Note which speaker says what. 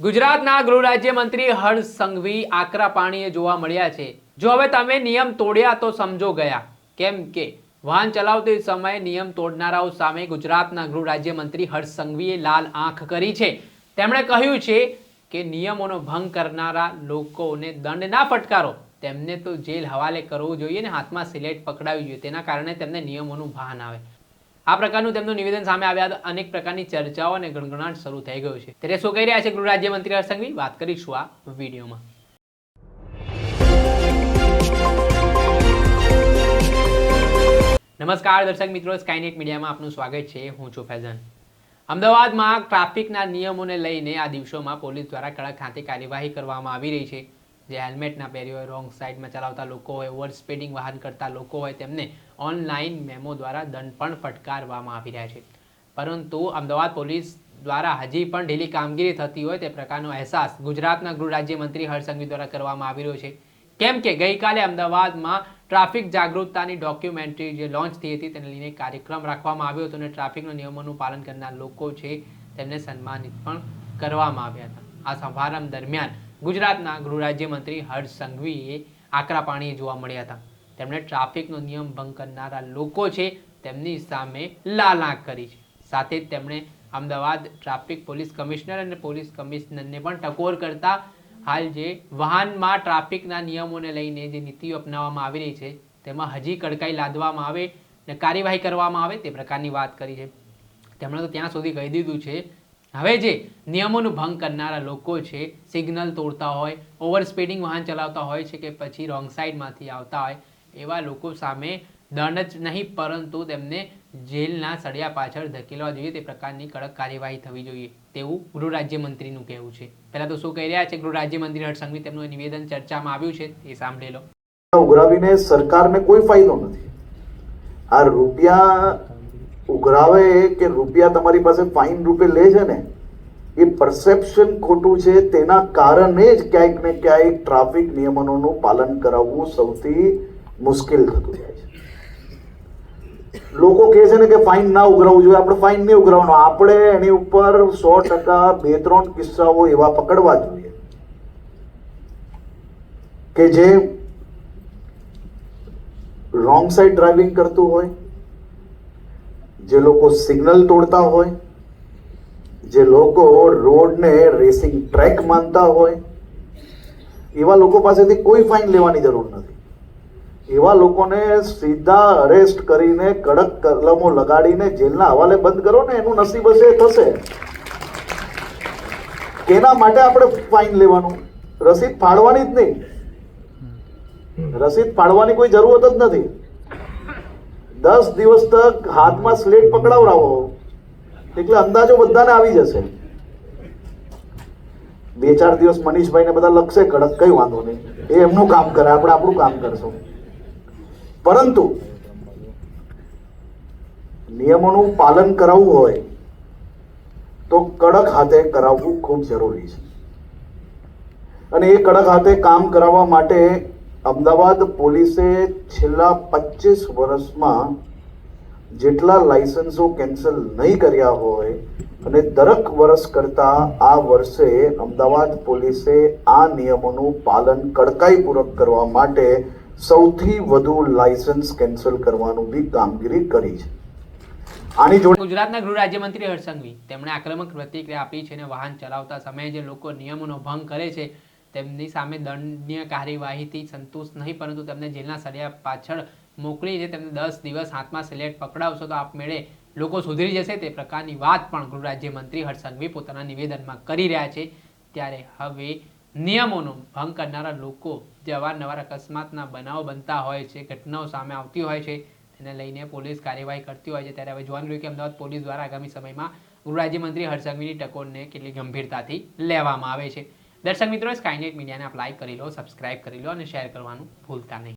Speaker 1: ગુજરાતના ગૃહ રાજ્યમંત્રી હર્ષ સંઘવી આકરા પાણીએ જોવા મળ્યા છે. જો હવે તમે નિયમ તોડ્યા તો સમજો ગયા. કેમ કે વાહન ચલાવતી સમયે નિયમ તોડનારાઓ સામે ગુજરાતના ગૃહ રાજ્યમંત્રી હર્ષ સંઘવીએ લાલ આંખ કરી છે. તેમણે કહ્યું છે કે નિયમોનો ભંગ કરનારા લોકોને દંડ ના ફટકારો. તેમને તો જેલ હવાલે કરવું જોઈએ ને હાથમાં સિલેટ પકડાવી જોઈએ. તેના કારણે તેમને નિયમોનું ભાન આવે. આ પ્રકારનું તેમનું નિવેદન સામે આવ્યા અનેક પ્રકારની ચર્ચાઓ અને ગણગણાટ શરૂ થઈ ગયો છે. ત્યારે શું કહી રહ્યા છે ગૃહ રાજ્યમંત્રી હર્ષ સંઘવી વાત કરીશું આ વિડીયોમાં. નમસ્કાર દર્શક મિત્રો સ્કાયનેટ મીડિયામાં આપનું સ્વાગત છે. હું છું ફેઝન. અમદાવાદમાં ટ્રાફિકના નિયમોને લઈને આ દિવસોમાં પોલીસ દ્વારા કડક હાથે કાર્યવાહી કરવામાં આવી રહી છે. જે હેલ્મેટ ના પહેર્યું હોય, રોંગ સાઈડમાં ચલાવતા લોકો હોય ઓવર સ્પીડિંગ વાહન કરતા લોકો હોય, તેમને ઓનલાઈન મેમો દ્વારા દંડ પણ ફટકારવામાં આવી રહ્યા છે. પરંતુ અમદાવાદ પોલીસ દ્વારા હજી પણ ઢીલી કામગીરી થતી હોય તે પ્રકારનો અહેસાસ ગુજરાતના ગૃહ રાજ્યમંત્રી હર્ષ સંઘવી દ્વારા કરવામાં આવી રહ્યો છે. કેમ કે ગઈકાલે અમદાવાદમાં ટ્રાફિક જાગૃતતાની ડોક્યુમેન્ટરી જે લોન્ચ થઈ હતી, તેને લઈને કાર્યક્રમ રાખવામાં આવ્યો હતો અને ટ્રાફિકના નિયમોનું પાલન કરનાર લોકો છે, તેમને સન્માનિત પણ કરવામાં આવ્યા હતા. આ સમારંભ દરમિયાન ગુજરાતના ગૃહ રાજ્યમંત્રી હર્ષ સંઘવીએ આકરા પાણીએ જોવા મળ્યા હતા. તેમણે ટ્રાફિકનો નિયમ ભંગ કરનારા લોકો છે તેમની સામે લાલ આંખ કરી છે. સાથે તેમણે અમદાવાદ ટ્રાફિક પોલીસ કમિશનર અને પોલીસ કમિશનરને પણ ટકોર કરતા હાલ જે વાહનમાં ટ્રાફિકના નિયમોને લઈને જે નીતિઓ અપનાવવામાં આવી રહી છે, તેમાં હજી કડકાઈ લાદવામાં આવે અને કાર્યવાહી કરવામાં આવે તે પ્રકારની વાત કરી છે. તેમણે તો ત્યાં સુધી કહી દીધું છે હવે જે નિયમોનું ભંગ કરનારા લોકો છે સિગ્નલ તોડતા હોય ઓવર સ્પીડિંગ વાહન ચલાવતા હોય છે કે પછી રોંગ સાઈડમાંથી આવતા હોય, એવા લોકો સામે દંડ જ નહીં, પરંતુ તેમને જેલના સળિયા પાછળ ધકેલવા જોઈએ, તે પ્રકારની કડક કાર્યવાહી થવી જોઈએ. તેવું ગૃહ રાજ્યમંત્રીનું કહેવું છે. પહેલા તો શું કહી રહ્યા છે ગૃહ રાજ્યમંત્રી હર્ષ સંઘવી? તેમનું નિવેદન ચર્ચામાં આવ્યું છે, એ સાંભળી લો.
Speaker 2: ઉઘરાવીને સરકારને કોઈ ફાયદો નથી. આ રૂપિયા ઉઘરાવે કે રૂપિયા તમારી પાસે ફાઇન રૂપે લે છે ને, એ પરસેપ્શન ખોટું છે, તેના કારણે જ ક્યાંક ને ક્યાંક ટ્રાફિક નિયમનોનું પાલન કરાવવું સૌથી મુશ્કેલ થતું જાય છે. લોકો કહે છે ને કે ફાઇન ના ઉઘરાવવું જોઈએ, આપણે ફાઇન નહીં ઉઘરાવવાનો. આપણે એની ઉપર સો ટકા, બે, ત્રણ કિસ્સાઓ એવા પકડવા જોઈએ. કે જે રોંગ સાઈડ ડ્રાઇવિંગ કરતું હોય જે લોકો સિગ્નલ તોડતા હોય જે લોકો રોડને રેસિંગ ટ્રેક માનતા હોય એવા લોકો પાસેથી કોઈ ફાઇન લેવાની જરૂર નથી. એવા લોકોને સીધા અરેસ્ટ કરીને કડક કલમો લગાડીને જેલના હવાલે બંધ કરો ને એનું નસીબ હશે થશે. કેના માટે આપણે ફાઇન લેવાનું? રસીદ ફાડવાની જ નહીં. રસીદ ફાળવાની કોઈ જરૂરત જ નથી. દસ દિવસ તક હાથમાં સ્લેટ પકડાવડાવો એટલે અંદાજો બધાને આવી જશે. બે ચાર દિવસ મનીષભાઈને બધા લખશે કડક, કઈ વાંધો નહીં. એ એમનું કામ કરે, આપણે આપણું કામ કરશું. પરંતુ નિયમોનું પાલન કરાવવું હોય તો કડક હાથે કરાવવું ખૂબ જરૂરી છે. અને એ કડક હાથે કામ કરાવવા માટે અમદાવાદ પોલીસે છેલ્લા પચીસ વર્ષમાં જેટલા લાયસન્સો કેન્સલ નહીં કર્યા હોય અને દરેક વર્ષ કરતા આ વર્ષે અમદાવાદ પોલીસે આ નિયમોનું પાલન કડકાઈપૂર્વક કરવા માટે સૌથી વધુ લાયસન્સ કેન્સલ કરવાનું બી કામગીરી કરી છે. આની જોડે
Speaker 1: ગુજરાતના ગૃહ રાજ્યમંત્રી હર્ષ સંઘવી, તેમણે આક્રમક પ્રતિક્રિયા આપી છે અને વાહન ચલાવતા સમયે જે લોકો નિયમોનો ભંગ કરે છે તેમની સામે દંડનીય કાર્યવાહીથી સંતુષ્ટ નહીં, પરંતુ તેમને જેલના સળિયા પાછળ મોકલી છે તેમને દસ દિવસ હાથમાં સિલેટ પકડાવશો તો આપમેળે લોકો સુધરી જશે. તે પ્રકારની વાત પણ ગૃહ રાજ્યમંત્રી હર્ષ પોતાના નિવેદનમાં કરી રહ્યા છે. ત્યારે હવે નિયમોનો ભંગ કરનારા લોકો જે અવારનવાર અકસ્માતના બનાવો બનતા હોય છે, ઘટનાઓ સામે આવતી હોય છે, તેને લઈને પોલીસ કાર્યવાહી કરતી હોય છે. ત્યારે હવે જોવાનું રહ્યું કે અમદાવાદ પોલીસ દ્વારા આગામી સમયમાં ગૃહ રાજ્યમંત્રી હર્ષ સંઘવીની ટકોરને કેટલી ગંભીરતાથી લેવામાં આવે છે. દર્શક મિત્રો સ્કાયનેટ મીડિયાને આપ કરી લો સબસ્ક્રાઇબ કરી લો અને શેર કરવાનું ભૂલતા નહીં.